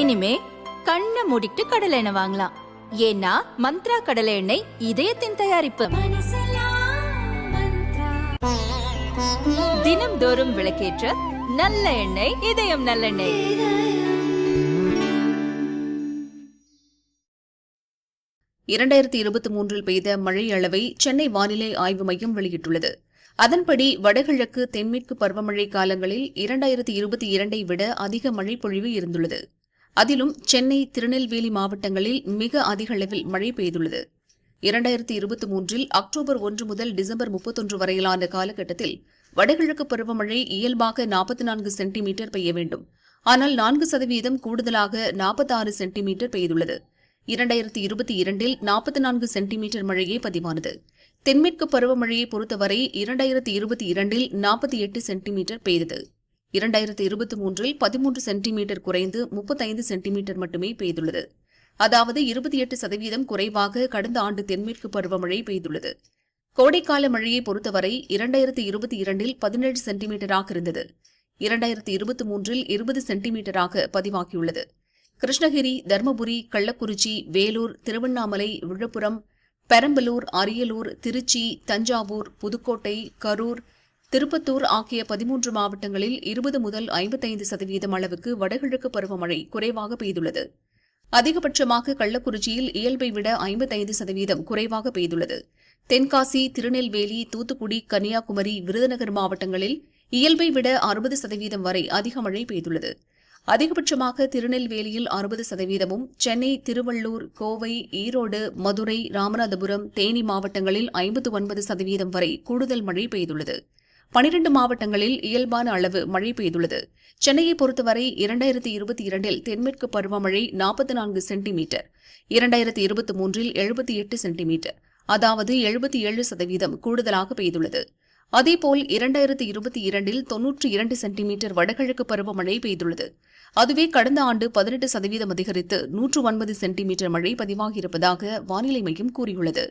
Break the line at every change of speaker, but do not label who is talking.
இனிமே கண்ணை மூடிட்டு கடலை எண்ணெய் வாங்கலாம். ஏன்னா மந்த்ரா கடலை எண்ணெய் இதயத்தின் தயாரிப்பு. தினம்தோறும் விளக்கேற்ற நல்ல எண்ணெய் இதயம் நல்லெண்ணெய்.
இரண்டாயிரத்தி இருபத்தி மூன்றில் பெய்த மழை அளவை சென்னை வானிலை ஆய்வு மையம் வெளியிட்டுள்ளது. அதன்படி வடகிழக்கு தென்மேற்கு பருவமழை காலங்களில் இரண்டாயிரத்தி இருபத்தி இரண்டை விட அதிக மழை பொழிவு இருந்துள்ளது. அதிலும் சென்னை திருநெல்வேலி மாவட்டங்களில் மிக அதிக அளவில் மழை பெய்துள்ளது. இரண்டாயிரத்தி இருபத்தி மூன்றில் அக்டோபர் ஒன்று முதல் டிசம்பர் முப்பத்தொன்று வரையிலான காலகட்டத்தில் வடகிழக்கு பருவமழை இயல்பாக நாற்பத்தி நான்கு சென்டிமீட்டர் பெய்ய வேண்டும். ஆனால் நான்கு சதவீதம் கூடுதலாக நாற்பத்தாறு சென்டிமீட்டர் பெய்துள்ளது. இரண்டாயிரத்தி இருபத்தி இரண்டில் நாற்பத்தி நான்கு சென்டிமீட்டர் மழையே பதிவானது. தென்மேற்கு பருவமழையை பொறுத்தவரை இரண்டாயிரத்தி இருபத்தி இரண்டில் நாற்பத்தி எட்டு சென்டிமீட்டர் பெய்தது. இரண்டாயிரத்தி இருபத்தி மூன்றில் பதிமூன்று சென்டிமீட்டர் குறைந்து முப்பத்தைந்து சென்டிமீட்டர் மட்டுமே பெய்துள்ளது. அதாவது இருபத்தி எட்டு சதவீதம் குறைவாக கடந்த ஆண்டு தென்மேற்கு பருவமழை பெய்துள்ளது. கோடைக்கால மழையை பொறுத்தவரை இரண்டாயிரத்தி இருபத்தி இரண்டில் பதினேழு சென்டிமீட்டராக இருந்தது. இரண்டாயிரத்தி இருபத்தி மூன்றில் இருபது சென்டிமீட்டராக பதிவாகியுள்ளது. கிருஷ்ணகிரி தர்மபுரி கள்ளக்குறிச்சி வேலூர் திருவண்ணாமலை விழுப்புரம் பெரம்பலூர் அரியலூர் திருச்சி தஞ்சாவூர் புதுக்கோட்டை கரூர் திருப்பத்தூர் ஆகிய பதிமூன்று மாவட்டங்களில் இருபது முதல் ஐம்பத்தைந்து சதவீதம் அளவுக்கு வடகிழக்கு பருவமழை குறைவாக பெய்துள்ளது. அதிகபட்சமாக கள்ளக்குறிச்சியில் இயல்பை விட ஐம்பத்தைந்து சதவீதம் குறைவாக பெய்துள்ளது. தென்காசி திருநெல்வேலி தூத்துக்குடி கன்னியாகுமரி விருதுநகர் மாவட்டங்களில் இயல்பை விட அறுபது சதவீதம் வரை அதிக மழை பெய்துள்ளது. அதிகபட்சமாக திருநெல்வேலியில் அறுபது சதவீதமும் சென்னை திருவள்ளூர் கோவை ஈரோடு மதுரை ராமநாதபுரம் தேனி மாவட்டங்களில் ஐம்பத்து ஒன்பது சதவீதம் வரை கூடுதல் மழை பெய்துள்ளது. பனிரெண்டு மாவட்டங்களில் இயல்பான அளவு மழை பெய்துள்ளது. சென்னையை பொறுத்தவரை இரண்டாயிரத்தி இருபத்தி இரண்டில் தென்மேற்கு பருவமழை நாற்பத்தி நான்கு சென்டிமீட்டர் இரண்டாயிரத்தி இருபத்தி மூன்றில் எழுபத்தி எட்டு சென்டிமீட்டர் அதாவது எழுபத்தி ஏழு சதவீதம் கூடுதலாக பெய்துள்ளது. அதேபோல் இரண்டாயிரத்தி இருபத்தி இரண்டில் தொன்னூற்றி இரண்டு சென்டிமீட்டர் வடகிழக்கு பருவமழை பெய்துள்ளது. அதுவே கடந்த ஆண்டு பதினெட்டு சதவீதம் அதிகரித்து நூற்று ஒன்பது சென்டிமீட்டர் மழை பதிவாகியிருப்பதாக வானிலை மையம் கூறியுள்ளது.